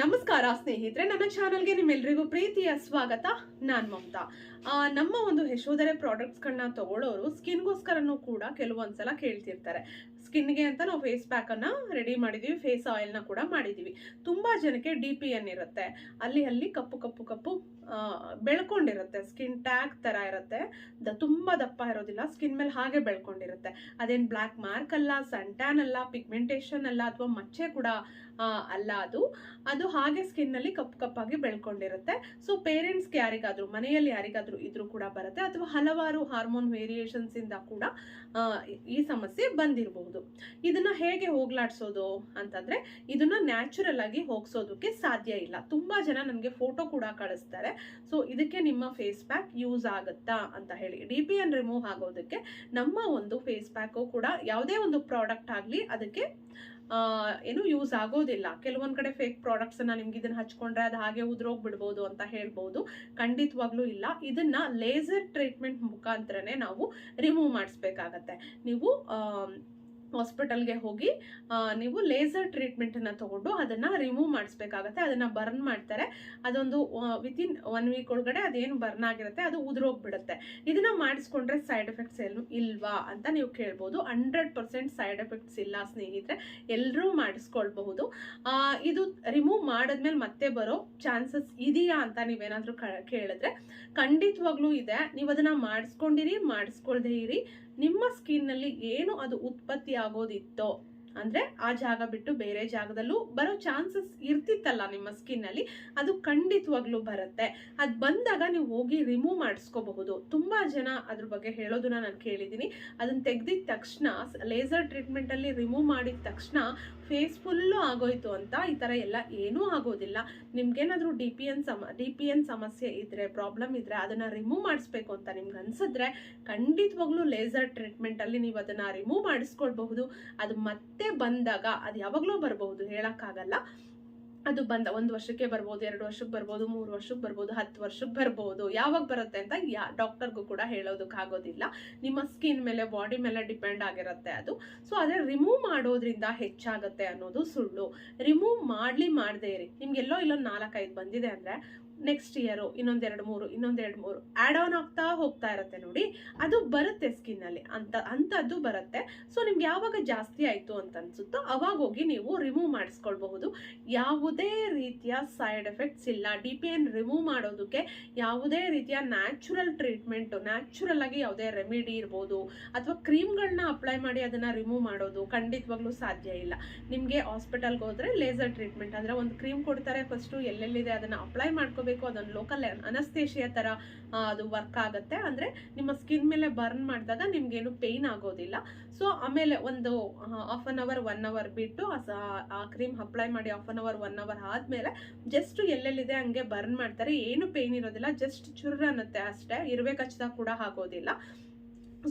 ನಮಸ್ಕಾರ ಸ್ನೇಹಿತರೆ, ನನ್ನ ಚಾನಲ್ಗೆ ನಿಮ್ಮೆಲ್ರಿಗೂ ಪ್ರೀತಿಯ ಸ್ವಾಗತ. ನಾನು ಮಮತಾ. ನಮ್ಮ ಒಂದು ಯಶೋಧರೆ ಪ್ರಾಡಕ್ಟ್ಸ್ಗಳನ್ನ ತಗೊಳ್ಳೋರು ಸ್ಕಿನ್ಗೋಸ್ಕರನೂ ಕೂಡ ಕೆಲವೊಂದ್ಸಲ ಕೇಳ್ತಿರ್ತಾರೆ. ಸ್ಕಿನ್ಗೆ ಅಂತ ನಾವು ಫೇಸ್ ಪ್ಯಾಕ್ ಅನ್ನ ರೆಡಿ ಮಾಡಿದೀವಿ ಫೇಸ್ ಆಯಿಲ್ನ ಕೂಡ ಮಾಡಿದೀವಿ. ತುಂಬಾ ಜನಕ್ಕೆ ಡಿ ಪಿ ಎನ್ ಇರುತ್ತೆ ಅಲ್ಲಿ ಅಲ್ಲಿ ಕಪ್ಪು ಕಪ್ಪು ಕಪ್ಪು ಬೆಳ್ಕೊಂಡಿರುತ್ತೆ. ಸ್ಕಿನ್ ಟ್ಯಾಗ್ ತರ ಇರುತ್ತೆ. ದ ತುಂಬ ದಪ್ಪ ಇರೋದಿಲ್ಲ. ಸ್ಕಿನ್ ಮೇಲೆ ಹಾಗೆ ಬೆಳ್ಕೊಂಡಿರುತ್ತೆ. ಅದೇನು ಬ್ಲ್ಯಾಕ್ ಮಾರ್ಕ್ ಅಲ್ಲ ಸಂಟ್ಯಾನ್ ಅಲ್ಲ ಪಿಗ್ಮೆಂಟೇಷನ್ ಅಲ್ಲ, ಅಥವಾ ಮಚ್ಚೆ ಕೂಡ ಅಲ್ಲ ಅದು. ಅದು ಹಾಗೆ ಸ್ಕಿನ್ನಲ್ಲಿ ಕಪ್ಪು ಕಪ್ಪಾಗಿ ಬೆಳ್ಕೊಂಡಿರುತ್ತೆ. ಸೊ ಪೇರೆಂಟ್ಸ್ಗೆ ಯಾರಿಗಾದರೂ, ಮನೆಯಲ್ಲಿ ಯಾರಿಗಾದರೂ ಇದ್ರೂ ಕೂಡ ಬರುತ್ತೆ. ಅಥವಾ ಹಲವಾರು ಹಾರ್ಮೋನ್ ವೇರಿಯೇಷನ್ಸ್ ಇಂದ ಕೂಡ ಈ ಸಮಸ್ಯೆ ಬಂದಿರಬಹುದು ಇದನ್ನ ಹೇಗೆ ಹೋಗ್ಲಾಡ್ಸೋದು ಅಂತಂದ್ರೆ, ಇದನ್ನ ನ್ಯಾಚುರಲ್ ಆಗಿ ಹೋಗ್ಸೋದಕ್ಕೆ ಸಾಧ್ಯ ಇಲ್ಲ. ತುಂಬಾ ಜನ ನನಗೆ ಫೋಟೋ ಕೂಡ ಕಳಿಸ್ತಾರೆ. ಸೊ ಇದಕ್ಕೆ ನಿಮ್ಮ ಫೇಸ್ ಪ್ಯಾಕ್ ಯೂಸ್ ಆಗುತ್ತಾ ಅಂತ ಹೇಳಿ. ಡಿ ಪಿ ಎನ್ ರಿಮೂವ್ ಆಗೋದಕ್ಕೆ ನಮ್ಮ ಒಂದು ಫೇಸ್ ಪ್ಯಾಕು ಕೂಡ ಯಾವುದೇ ಒಂದು ಪ್ರಾಡಕ್ಟ್ ಆಗಲಿ ಅದಕ್ಕೆ ಏನು ಯೂಸ್ ಆಗೋದಿಲ್ಲ. ಕೆಲವೊಂದು ಕಡೆ ಫೇಕ್ ಪ್ರಾಡಕ್ಟ್ಸ್ ಅನ್ನ ನಿಮ್ಗೆ ಇದನ್ನ ಹಚ್ಕೊಂಡ್ರೆ ಅದು ಹಾಗೆ ಉದ್ರೋಗ್ಬಿಡ್ಬೋದು ಅಂತ ಹೇಳ್ಬೋದು. ಖಂಡಿತವಾಗ್ಲೂ ಇಲ್ಲ. ಇದನ್ನ ಲೇಸರ್ ಟ್ರೀಟ್ಮೆಂಟ್ ಮುಖಾಂತರನೇ ನಾವು ರಿಮೂವ್ ಮಾಡಿಸ್ಬೇಕಾಗತ್ತೆ. ನೀವು ಹಾಸ್ಪಿಟಲ್ಗೆ ಹೋಗಿ ನೀವು ಲೇಸರ್ ಟ್ರೀಟ್ಮೆಂಟ್ ಅನ್ನ ತಗೊಂಡು ಅದನ್ನ ರಿಮೂವ್ ಮಾಡಿಸ್ಬೇಕಾಗತ್ತೆ, ಅದನ್ನ ಬರ್ನ್ ಮಾಡ್ತಾರೆ. ಅದೊಂದು ವಿತಿನ್ ಒನ್ ವೀಕ್ ಒಳಗಡೆ ಅದೇನು ಬರ್ನ್ ಆಗಿರುತ್ತೆ, ಅದು ಉದುರೋಗ್ಬಿಡುತ್ತೆ. ಇದನ್ನ ಮಾಡಿಸ್ಕೊಂಡ್ರೆ ಸೈಡ್ ಎಫೆಕ್ಟ್ಸ್ ಏನು ಇಲ್ವಾ ಅಂತ ನೀವು ಕೇಳ್ಬೋದು. ಹಂಡ್ರೆಡ್ ಪರ್ಸೆಂಟ್ ಸೈಡ್ ಎಫೆಕ್ಟ್ಸ್ ಇಲ್ಲ ಸ್ನೇಹಿತರೆ, ಎಲ್ಲರೂ ಮಾಡಿಸ್ಕೊಳ್ಬಹುದು. ಇದು ರಿಮೂವ್ ಮಾಡಿದ್ಮೇಲೆ ಮತ್ತೆ ಬರೋ ಚಾನ್ಸಸ್ ಇದೆಯಾ ಅಂತ ನೀವೇನಾದರೂ ಕೇಳಿದ್ರೆ ಖಂಡಿತವಾಗ್ಲೂ ಇದೆ. ನೀವು ಅದನ್ನ ಮಾಡಿಸ್ಕೊಂಡಿರಿ, ಮಾಡಿಸ್ಕೊಳ್ದೇ ಇರಿ. ನಿಮ್ಮ ಸ್ಕಿನ್ನಲ್ಲಿ ಏನು ಅದು ಉತ್ಪತ್ತಿ ಆಗೋದಿತ್ತೋ ಅಂದ್ರೆ ಆ ಜಾಗ ಬಿಟ್ಟು ಬೇರೆ ಜಾಗದಲ್ಲೂ ಬರೋ ಚಾನ್ಸಸ್ ಇರ್ತಿತ್ತಲ್ಲ ನಿಮ್ಮ ಸ್ಕಿನ್ ಅಲ್ಲಿ ಅದು ಖಂಡಿತವಾಗ್ಲೂ ಬರುತ್ತೆ. ಅದು ಬಂದಾಗ ನೀವು ಹೋಗಿ ರಿಮೂವ್ ಮಾಡಿಸ್ಕೋಬಹುದು. ತುಂಬಾ ಜನ ಅದ್ರ ಬಗ್ಗೆ ಹೇಳೋದನ್ನ ನಾನು ಕೇಳಿದ್ದೀನಿ. ಅದನ್ನ ತೆಗೆದಿದ ತಕ್ಷಣ, ಲೇಸರ್ ಟ್ರೀಟ್ಮೆಂಟ್ ಅಲ್ಲಿ ರಿಮೂವ್ ಮಾಡಿದ ತಕ್ಷಣ ಫೇಸ್ ಫುಲ್ಲು ಆಗೋಯ್ತು ಅಂತ ಈ ಥರ ಎಲ್ಲ ಏನೂ ಆಗೋದಿಲ್ಲ. ನಿಮ್ಗೇನಾದರೂ ಡಿ ಪಿ ಎನ್ ಸಮ ಡಿ ಪಿ ಎನ್ ಸಮಸ್ಯೆ ಇದ್ದರೆ ಪ್ರಾಬ್ಲಮ್ ಇದ್ದರೆ ಅದನ್ನು ರಿಮೂವ್ ಮಾಡಿಸ್ಬೇಕು ಅಂತ ನಿಮ್ಗೆ ಅನಿಸಿದ್ರೆ ಖಂಡಿತವಾಗ್ಲೂ ಲೇಸರ್ ಟ್ರೀಟ್ಮೆಂಟಲ್ಲಿ ನೀವು ಅದನ್ನು ರಿಮೂವ್ ಮಾಡಿಸ್ಕೊಳ್ಬಹುದು. ಅದು ಮತ್ತೆ ಬಂದಾಗ, ಅದು ಯಾವಾಗಲೂ ಬರಬಹುದು, ಹೇಳಕ್ಕಾಗಲ್ಲ. ಅದು ಬಂದ ಒಂದು ವರ್ಷಕ್ಕೆ ಬರ್ಬೋದು, ಎರಡು ವರ್ಷಕ್ಕೆ ಬರ್ಬೋದು, ಮೂರು ವರ್ಷಕ್ಕೆ ಬರ್ಬೋದು, ಹತ್ತು ವರ್ಷಕ್ಕೆ ಬರ್ಬೋದು, ಯಾವಾಗ ಬರುತ್ತೆ ಅಂತ ಯಾ ಡಾಕ್ಟರ್ಗೂ ಕೂಡ ಹೇಳೋದಕ್ಕಾಗೋದಿಲ್ಲ. ನಿಮ್ಮ ಸ್ಕಿನ್ ಮೇಲೆ ಬಾಡಿ ಮೇಲೆ ಡಿಪೆಂಡ್ ಆಗಿರುತ್ತೆ ಅದು. ಸೊ ಅದೇ ರಿಮೂವ್ ಮಾಡೋದ್ರಿಂದ ಹೆಚ್ಚಾಗುತ್ತೆ ಅನ್ನೋದು ಸುಳ್ಳು. ರಿಮೂವ್ ಮಾಡಲಿ ಮಾಡದೇ ಇರಿ. ನಿಮ್ಗೆಲ್ಲೋ ಇಲ್ಲೊಂದು ನಾಲ್ಕೈದು ಬಂದಿದೆ ಅಂದ್ರೆ ನೆಕ್ಸ್ಟ್ ಇಯರು ಇನ್ನೊಂದೆರಡು ಮೂರು ಇನ್ನೊಂದೆರಡು ಮೂರು ಆಡ್ ಆನ್ ಆಗ್ತಾ ಹೋಗ್ತಾ ಇರುತ್ತೆ ನೋಡಿ, ಅದು ಬರುತ್ತೆ ಸ್ಕಿನ್ ಅಲ್ಲಿ, ಅಂತ, ಅಂತದ್ದು ಬರುತ್ತೆ. ಸೊ ನಿಮ್ಗೆ ಯಾವಾಗ ಜಾಸ್ತಿ ಆಯ್ತು ಅಂತ ಅನ್ಸುತ್ತೋ, ಅವಾಗ ಹೋಗಿ ನೀವು ರಿಮೂವ್ ಮಾಡಿಸ್ಕೊಳ್ಬಹುದು. ಯಾವುದೇ ರೀತಿಯ ಸೈಡ್ ಎಫೆಕ್ಟ್ಸ್ ಇಲ್ಲ ಡಿ ಪಿ ಎನ್ ರಿಮೂವ್ ಮಾಡೋದಕ್ಕೆ ಯಾವುದೇ ರೀತಿಯ ನ್ಯಾಚುರಲ್ ಟ್ರೀಟ್ಮೆಂಟ್ ನ್ಯಾಚುರಲ್ ಆಗಿ ಯಾವುದೇ ರೆಮಿಡಿ ಇರ್ಬೋದು, ಅಥವಾ ಕ್ರೀಮ್ಗಳನ್ನ ಅಪ್ಲೈ ಮಾಡಿ ಅದನ್ನ ರಿಮೂವ್ ಮಾಡೋದು ಖಂಡಿತವಾಗ್ಲೂ ಸಾಧ್ಯ ಇಲ್ಲ. ನಿಮಗೆ ಹಾಸ್ಪಿಟಲ್ಗೆ ಹೋದರೆ ಲೇಸರ್ ಟ್ರೀಟ್ಮೆಂಟ್ ಅಂದ್ರೆ ಒಂದು ಕ್ರೀಮ್ ಕೊಡ್ತಾರೆ ಫಸ್ಟ್ ಎಲ್ಲೆಲ್ಲಿದೆ ಅದನ್ನ ಅಪ್ಲೈ ಮಾಡ್ಕೋಬೇಕು ಅದೊಂದು ಲೋಕಲ್ ಅನಸ್ತೇಶಿಯ ತರ ಅದು ವರ್ಕ್ ಆಗುತ್ತೆ. ಅಂದ್ರೆ ನಿಮ್ಮ ಸ್ಕಿನ್ ಮೇಲೆ ಬರ್ನ್ ಮಾಡಿದಾಗ ನಿಮ್ಗೇನು ಪೇಯ್ನ್ ಆಗೋದಿಲ್ಲ. ಸೊ ಆಮೇಲೆ ಒಂದು half an hour one hour ಬಿಟ್ಟು, ಆ ಕ್ರೀಮ್ ಅಪ್ಲೈ ಮಾಡಿ half an hour one hour ಆದ್ಮೇಲೆ ಜಸ್ಟ್ ಎಲ್ಲೆಲ್ಲಿದೆ ಹಂಗೆ ಬರ್ನ್ ಮಾಡ್ತಾರೆ. ಏನು ಪೇಯ್ನ್ ಇರೋದಿಲ್ಲ ಜಸ್ಟ್ ಚುರ್ ಅನ್ನತ್ತೆ ಅಷ್ಟೇ. ಇರುವೆ ಕಚ್ಚಿದಾಗ ಕೂಡ ಆಗೋದಿಲ್ಲ.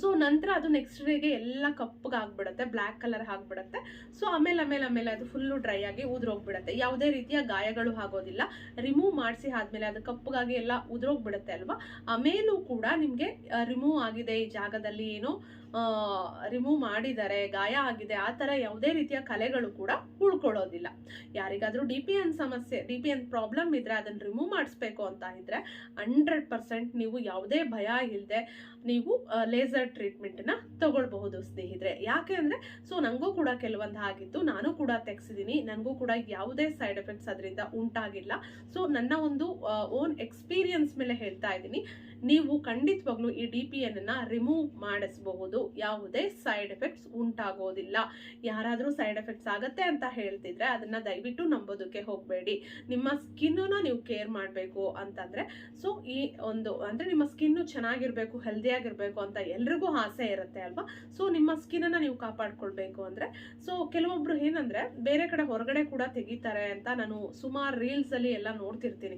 ಸೊ ನಂತರ ಅದು ನೆಕ್ಸ್ಟ್ ಡೇಗೆ ಎಲ್ಲ ಕಪ್ಪಗೆ ಆಗ್ಬಿಡುತ್ತೆ ಬ್ಲ್ಯಾಕ್ ಕಲರ್ ಆಗ್ಬಿಡುತ್ತೆ. ಸೊ ಆಮೇಲೆ ಆಮೇಲೆ ಆಮೇಲೆ ಅದು ಫುಲ್ಲು ಡ್ರೈ ಆಗಿ ಉದುರೋಗ್ಬಿಡುತ್ತೆ. ಯಾವುದೇ ರೀತಿಯ ಗಾಯಗಳು ಆಗೋದಿಲ್ಲ. ರಿಮೂವ್ ಮಾಡಿಸಿ ಆದ್ಮೇಲೆ ಅದು ಕಪ್ಪಗಾಗಿ ಎಲ್ಲ ಉದುರೋಗ್ಬಿಡುತ್ತೆ ಅಲ್ವಾ? ಆಮೇಲೂ ಕೂಡ ನಿಮಗೆ ರಿಮೂವ್ ಆಗಿದೆ ಈ ಜಾಗದಲ್ಲಿ ಏನು ರಿಮೂವ್ ಮಾಡಿದ್ದಾರೆ, ಗಾಯ ಆಗಿದೆ, ಆ ಥರ ಯಾವುದೇ ರೀತಿಯ ಕಲೆಗಳು ಕೂಡ ಉಳ್ಕೊಳ್ಳೋದಿಲ್ಲ. ಯಾರಿಗಾದರೂ ಡಿ ಪಿ ಎನ್ ಸಮಸ್ಯೆ ಡಿ ಪಿ ಎನ್ ಪ್ರಾಬ್ಲಮ್ ಇದ್ರೆ ಅದನ್ನ ರಿಮೂವ್ ಮಾಡಿಸ್ಬೇಕು ಅಂತ ಇದ್ರೆ ಹಂಡ್ರೆಡ್ ಪರ್ಸೆಂಟ್ ನೀವು ಯಾವುದೇ ಭಯ ಇಲ್ಲದೆ ನೀವು ಲೇಸರ್ ಟ್ರೀಟ್ಮೆಂಟ್ನ ತಗೊಳ್ಬಹುದು ಸ್ನೇಹಿತರೆ. ಯಾಕೆ ಅಂದರೆ ಸೊ ನನಗೂ ಕೂಡ ಕೆಲವೊಂದು ಆಗಿತ್ತು ನಾನು ಕೂಡ ತೆಗ್ಸಿದ್ದೀನಿ ನನಗೂ ಕೂಡ ಯಾವುದೇ ಸೈಡ್ ಎಫೆಕ್ಟ್ಸ್ ಅದರಿಂದ ಉಂಟಾಗಿಲ್ಲ. ಸೊ ನನ್ನ ಒಂದು ಓನ್ ಎಕ್ಸ್ಪೀರಿಯನ್ಸ್ ಮೇಲೆ ಹೇಳ್ತಾ ಇದ್ದೀನಿ. ನೀವು ಖಂಡಿತವಾಗ್ಲೂ ಈ ಡಿ ಪಿ ಎನ್ನ ರಿಮೂವ್ ಮಾಡಿಸಬಹುದು. ಯಾವುದೇ ಸೈಡ್ ಎಫೆಕ್ಟ್ಸ್ ಉಂಟಾಗೋದಿಲ್ಲ. ಯಾರಾದರೂ ಸೈಡ್ ಎಫೆಕ್ಟ್ಸ್ ಆಗತ್ತೆ ಅಂತ ಹೇಳ್ತಿದ್ರೆ ಅದನ್ನ ದಯವಿಟ್ಟು ನಂಬೋದಕ್ಕೆ ಹೋಗಬೇಡಿ. ನಿಮ್ಮ ಸ್ಕಿನ್ನ ನೀವು ಕೇರ್ ಮಾಡಬೇಕು ಅಂತಂದ್ರೆ ಸೊ ಈ ಒಂದು, ಅಂದ್ರೆ ನಿಮ್ಮ ಸ್ಕಿನ್ನು ಚೆನ್ನಾಗಿರಬೇಕು ಹೆಲ್ದಿ ಅಂತ ಅಂತ ಎಲ್ರಿಗೂ ಆಸೆ ಇರುತ್ತೆ ಅಲ್ವಾ? ಸೊ ನಿಮ್ಮ ಸ್ಕಿನ್ ಅನ್ನ ನೀವು ಕಾಪಾಡ್ಕೊಳ್ಬೇಕು ಅಂದ್ರೆ ಸೊ ಕೆಲವೊಬ್ರು ಏನಂದ್ರೆ, ಬೇರೆ ಕಡೆ ಹೊರಗಡೆ ಕೂಡ ತೆಗಿತಾರೆ ಅಂತ ನಾನು ಸುಮಾರು ರೀಲ್ಸ್ ಅಲ್ಲಿ ಎಲ್ಲ ನೋಡ್ತಿರ್ತೀನಿ.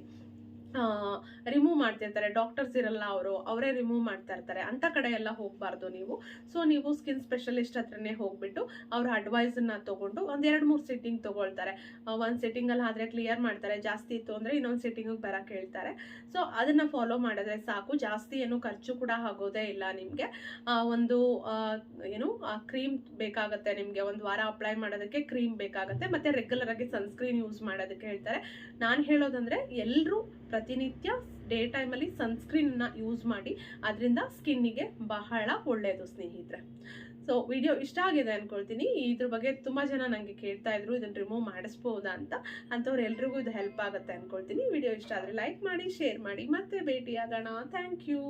ರಿಮೂವ್ ಮಾಡ್ತಿರ್ತಾರೆ. ಡಾಕ್ಟರ್ಸ್ ಇರಲ್ಲ ಅವರು, ಅವರೇ ರಿಮೂವ್ ಮಾಡ್ತಾ ಇರ್ತಾರೆ. ಅಂಥ ಕಡೆ ಎಲ್ಲ ಹೋಗಬಾರ್ದು ನೀವು. ಸೊ ನೀವು ಸ್ಕಿನ್ ಸ್ಪೆಷಲಿಸ್ಟ್ ಹತ್ರನೇ ಹೋಗ್ಬಿಟ್ಟು ಅವ್ರ ಅಡ್ವೈಸನ್ನ ತೊಗೊಂಡು ಒಂದು ಎರಡು ಮೂರು ಸಿಟ್ಟಿಂಗ್ ತೊಗೊಳ್ತಾರೆ. ಒಂದು ಸಿಟ್ಟಿಂಗಲ್ಲಿ ಆದರೆ ಕ್ಲಿಯರ್ ಮಾಡ್ತಾರೆ. ಜಾಸ್ತಿ ಇತ್ತು ಅಂದರೆ ಇನ್ನೊಂದು ಸಿಟ್ಟಿಂಗಿಗೆ ಬರೋಕ್ಕೆ ಹೇಳ್ತಾರೆ. ಸೊ ಅದನ್ನು ಫಾಲೋ ಮಾಡಿದ್ರೆ ಸಾಕು. ಜಾಸ್ತಿ ಏನು ಖರ್ಚು ಕೂಡ ಆಗೋದೇ ಇಲ್ಲ ನಿಮಗೆ. ಒಂದು ಏನು ಕ್ರೀಮ್ ಬೇಕಾಗುತ್ತೆ ನಿಮಗೆ. ಒಂದು ವಾರ ಅಪ್ಲೈ ಮಾಡೋದಕ್ಕೆ ಕ್ರೀಮ್ ಬೇಕಾಗುತ್ತೆ. ಮತ್ತು ರೆಗ್ಯುಲರ್ ಆಗಿ ಸನ್ಸ್ಕ್ರೀನ್ ಯೂಸ್ ಮಾಡೋದಕ್ಕೆ ಹೇಳ್ತಾರೆ. ನಾನು ಹೇಳೋದಂದರೆ ಎಲ್ಲರೂ ಪ್ರತಿನಿತ್ಯ ಡೇ ಟೈಮಲ್ಲಿ ಸನ್ಸ್ಕ್ರೀನ್ನ ಯೂಸ್ ಮಾಡಿ ಅದರಿಂದ ಸ್ಕಿನ್ನಿಗೆ ಬಹಳ ಒಳ್ಳೆಯದು ಸ್ನೇಹಿತರೆ. ಸೊ ವಿಡಿಯೋ ಇಷ್ಟ ಆಗಿದೆ ಅನ್ಕೊಳ್ತೀನಿ. ಇದ್ರ ಬಗ್ಗೆ ತುಂಬ ಜನ ನನಗೆ ಕೇಳ್ತಾ ಇದ್ರು, ಇದನ್ನು ರಿಮೂವ್ ಮಾಡಿಸ್ಬೋದಾ ಅಂತ. ಅಂಥವ್ರೆಲ್ರಿಗೂ ಇದು ಹೆಲ್ಪ್ ಆಗುತ್ತೆ ಅನ್ಕೊಳ್ತೀನಿ. ವಿಡಿಯೋ ಇಷ್ಟ ಆದರೆ ಲೈಕ್ ಮಾಡಿ ಶೇರ್ ಮಾಡಿ. ಮತ್ತೆ ಭೇಟಿಯಾಗೋಣ. Thank you